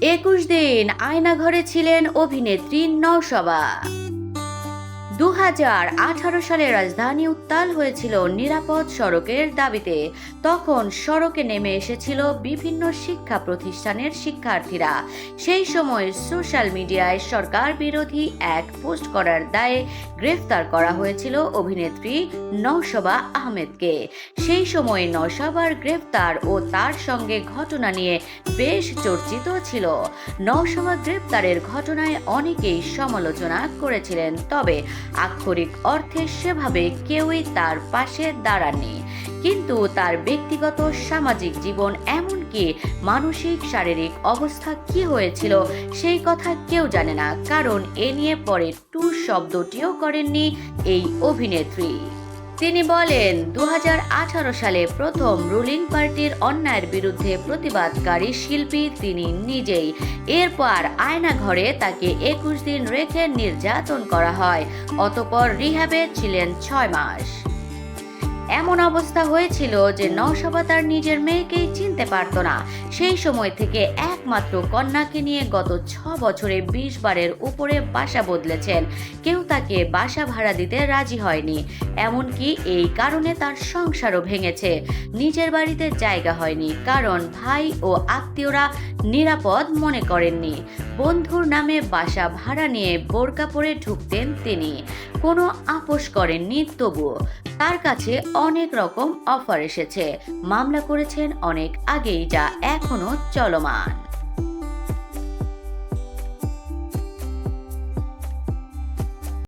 একুশ দিন আয়নাঘরে ছিলেন অভিনেত্রী নওশবা। দু হাজার আঠারো সালে রাজধানী উত্তাল হয়েছিল নিরাপদ সড়কের দাবিতে। তখন সড়কে নেমে এসেছিল বিভিন্ন শিক্ষা প্রতিষ্ঠানের শিক্ষার্থীরা। সেই সময় সোশ্যাল মিডিয়ায় সরকার বিরোধী এক পোস্ট করার দায়ে গ্রেফতার করা হয়েছিল অভিনেত্রী নওশবা আহমেদকে। সেই সময় নওশাবার গ্রেফতার ও তার সঙ্গে ঘটনা নিয়ে বেশ চর্চিত ছিল। নওশবা গ্রেফতারের ঘটনায় অনেকেই সমালোচনা করেছিলেন। তবে আক্ষরিক অর্থে সেভাবে কেউই তার পাশে দাঁড়াননি। কিন্তু তার ব্যক্তিগত সামাজিক জীবন এমনকি মানসিক, শারীরিক অবস্থা কি হয়েছিল সেই কথা কেউ জানে না। কারণ এ নিয়ে পরে টু শব্দটিও করেননি এই অভিনেত্রী। তিনি বলেন দু হাজার আঠারো সালে প্রথম রুলিং পার্টির অন্যায়ের বিরুদ্ধে প্রতিবাদকারী শিল্পী তিনি নিজেই। এরপর আয়না ঘরে তাকে একুশ দিন রেখে নির্যাতন করা হয়, অতপর রিহ্যাবে ছিলেন ছয় মাস। এমন অবস্থা হয়েছিল যে নওশাবা তার নিজের মেয়েকেই চিনতে পারত না। সেই সময় থেকে একমাত্র কন্যাকে নিয়ে গত ছ বছরে বিশ বারের উপরে বাসা বদলেছেন। কেউ তাকে বাসা ভাড়া দিতে রাজি হয়নি। এমনকি এই কারণে তার সংসারও ভেঙেছে। নিজের বাড়িতে জায়গা হয়নি, কারণ ভাই ও আত্মীয়রা নিরাপদ মনে করেননি। বন্ধুর নামে বাসা ভাড়া নিয়ে বোরকা পরে ঢুকতেন তিনি। কোনো আপোষ করেননি তবুও। তার কাছে অনেক রকম অফার এসেছে। মামলা করেছেন অনেক আগেই, যা এখনও চলমান।